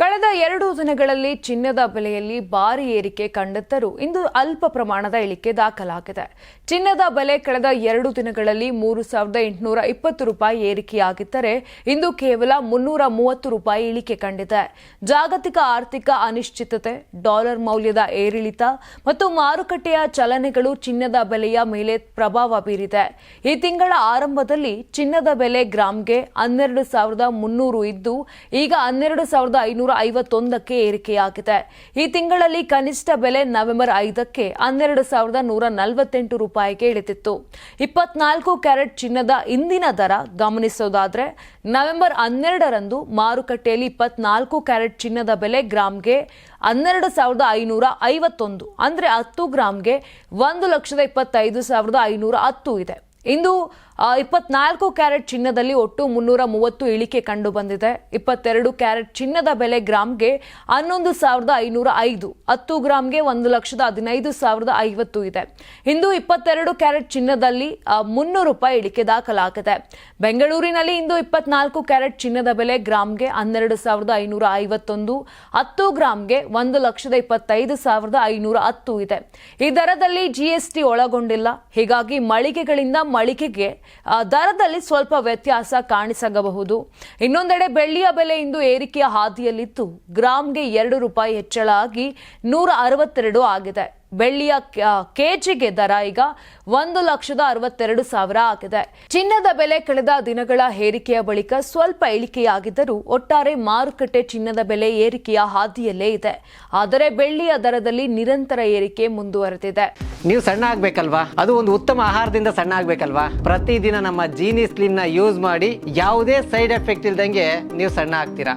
ಕಳೆದ ಎರಡು ದಿನಗಳಲ್ಲಿ ಚಿನ್ನದ ಬೆಲೆಯಲ್ಲಿ ಭಾರಿ ಏರಿಕೆ ಕಂಡಿದ್ದರೂ ಇಂದು ಅಲ್ಪ ಪ್ರಮಾಣದ ಇಳಿಕೆ ದಾಖಲಾಗಿದೆ. ಚಿನ್ನದ ಬೆಲೆ ಕಳೆದ ಎರಡು ದಿನಗಳಲ್ಲಿ ಮೂರು ಸಾವಿರದ ಎಂಟುನೂರ ಇಪ್ಪತ್ತು ರೂಪಾಯಿ ಏರಿಕೆಯಾಗಿದ್ದರೆ, ಇಂದು ಕೇವಲ ಮುನ್ನೂರ ಮೂವತ್ತು ರೂಪಾಯಿ ಇಳಿಕೆ ಕಂಡಿದೆ. ಜಾಗತಿಕ ಆರ್ಥಿಕ ಅನಿಶ್ಚಿತತೆ, ಡಾಲರ್ ಮೌಲ್ಯದ ಏರಿಳಿತ ಮತ್ತು ಮಾರುಕಟ್ಟೆಯ ಚಲನೆಗಳು ಚಿನ್ನದ ಬೆಲೆಯ ಮೇಲೆ ಪ್ರಭಾವ ಬೀರಿದೆ. ಈ ತಿಂಗಳ ಆರಂಭದಲ್ಲಿ ಚಿನ್ನದ ಬೆಲೆ ಗ್ರಾಮ್ಗೆ ಹನ್ನೆರಡು ಸಾವಿರದ ಮುನ್ನೂರು ಇದ್ದು, ಈಗ ಹನ್ನೆರಡು ಸಾವಿರದ ಐನೂರ ಐವತ್ತೊಂದಕ್ಕೆ ಏರಿಕೆಯಾಗಿದೆ. ಈ ತಿಂಗಳಲ್ಲಿ ಕನಿಷ್ಠ ಬೆಲೆ ನವೆಂಬರ್ ಐದಕ್ಕೆ ಹನ್ನೆರಡು ಸಾವಿರದ ನೂರ ನಲವತ್ತೆಂಟು ರೂಪಾಯಿಗೆ ಇಳಿದಿತ್ತು. ಇಪ್ಪತ್ನಾಲ್ಕು ಕ್ಯಾರೆಟ್ ಚಿನ್ನದ ಇಂದಿನ ದರ ಗಮನಿಸೋದಾದ್ರೆ, ನವೆಂಬರ್ ಹನ್ನೆರಡರಂದು ಮಾರುಕಟ್ಟೆಯಲ್ಲಿ ಇಪ್ಪತ್ನಾಲ್ಕು ಕ್ಯಾರೆಟ್ ಚಿನ್ನದ ಬೆಲೆ ಗ್ರಾಂಗೆ ಹನ್ನೆರಡು ಸಾವಿರದ ಐನೂರ ಐವತ್ತೊಂದು ಅಂದ್ರೆ ಹತ್ತು ಗ್ರಾಂಗೆ ಒಂದು ಲಕ್ಷದ ಇಪ್ಪತ್ತೈದು ಸಾವಿರದ ಐನೂರ ಹತ್ತು ಇದೆ. ಇಂದು ಇಪ್ಪತ್ನಾಲ್ಕು ಕ್ಯಾರೆಟ್ ಚಿನ್ನದಲ್ಲಿ ಒಟ್ಟು ಮುನ್ನೂರ ಮೂವತ್ತು ಇಳಿಕೆ ಕಂಡು ಬಂದಿದೆ. ಇಪ್ಪತ್ತೆರಡು ಕ್ಯಾರೆಟ್ ಚಿನ್ನದ ಬೆಲೆ ಗ್ರಾಂಗೆ ಹನ್ನೊಂದು ಸಾವಿರದ ಐನೂರ ಐದು, ಹತ್ತು ಗ್ರಾಂಗೆ ಒಂದು ಲಕ್ಷದ ಹದಿನೈದು ಸಾವಿರದ ಐವತ್ತು ಇದೆ. ಇಂದು ಇಪ್ಪತ್ತೆರಡು ಕ್ಯಾರೆಟ್ ಚಿನ್ನದಲ್ಲಿ ಮುನ್ನೂರು ರೂಪಾಯಿ ಇಳಿಕೆ ದಾಖಲಾಗಿದೆ. ಬೆಂಗಳೂರಿನಲ್ಲಿ ಇಂದು ಇಪ್ಪತ್ನಾಲ್ಕು ಕ್ಯಾರೆಟ್ ಚಿನ್ನದ ಬೆಲೆ ಗ್ರಾಮ್ಗೆ ಹನ್ನೆರಡು ಸಾವಿರದ ಐನೂರ ಐವತ್ತೊಂದು, ಹತ್ತು ಗ್ರಾಂಗೆ ಒಂದು ಲಕ್ಷದ ಇಪ್ಪತ್ತೈದು ಸಾವಿರದ ಐನೂರ ಹತ್ತು ಇದೆ. ಈ ದರದಲ್ಲಿ ಜಿಎಸ್ಟಿ ಒಳಗೊಂಡಿಲ್ಲ. ಹೀಗಾಗಿ ಮಳಿಗೆಗಳಿಂದ ಮಳಿಗೆಗೆ ಆ, ದರದಲ್ಲಿ ಸ್ವಲ್ಪ ವ್ಯತ್ಯಾಸ ಕಾಣಿಸಬಹುದು ಇನ್ನೊಂದೆಡೆ ಬೆಳ್ಳಿಯ ಬೆಲೆ ಇಂದು ಏರಿಕೆಯ ಹಾದಿಯಲ್ಲಿದ್ದು ಗ್ರಾಮ್ಗೆ ಎರಡು ರೂಪಾಯಿ ಹೆಚ್ಚಳ ಆಗಿ ನೂರ ಅರವತ್ತೆರಡು ಆಗಿದೆ. ಬೆಳ್ಳಿಯ ಕೆಜಿಗೆ ದರ ಈಗ ಒಂದು ಲಕ್ಷದ ಅರವತ್ತೆರಡು ಸಾವಿರ ಆಗಿದೆ. ಚಿನ್ನದ ಬೆಲೆ ಕಳೆದ ದಿನಗಳ ಏರಿಕೆಯ ಬಳಿಕ ಸ್ವಲ್ಪ ಇಳಿಕೆಯಾಗಿದ್ದರೂ ಒಟ್ಟಾರೆ ಮಾರುಕಟ್ಟೆ ಚಿನ್ನದ ಬೆಲೆ ಏರಿಕೆಯ ಹಾದಿಯಲ್ಲೇ ಇದೆ. ಆದರೆ ಬೆಳ್ಳಿಯ ದರದಲ್ಲಿ ನಿರಂತರ ಏರಿಕೆ ಮುಂದುವರೆದಿದೆ. ನೀವು ಸಣ್ಣ ಆಗ್ಬೇಕಲ್ವಾ? ಅದು ಒಂದು ಉತ್ತಮ ಆಹಾರದಿಂದ ಸಣ್ಣ ಆಗ್ಬೇಕಲ್ವಾ? ಪ್ರತಿದಿನ ನಮ್ಮ ಜೀನಿ ಸ್ಲಿಮ್ನ ಯೂಸ್ ಮಾಡಿ ಯಾವುದೇ ಸೈಡ್ ಎಫೆಕ್ಟ್ ಇಲ್ದಂಗೆ ನೀವು ಸಣ್ಣ ಆಗ್ತೀರಾ?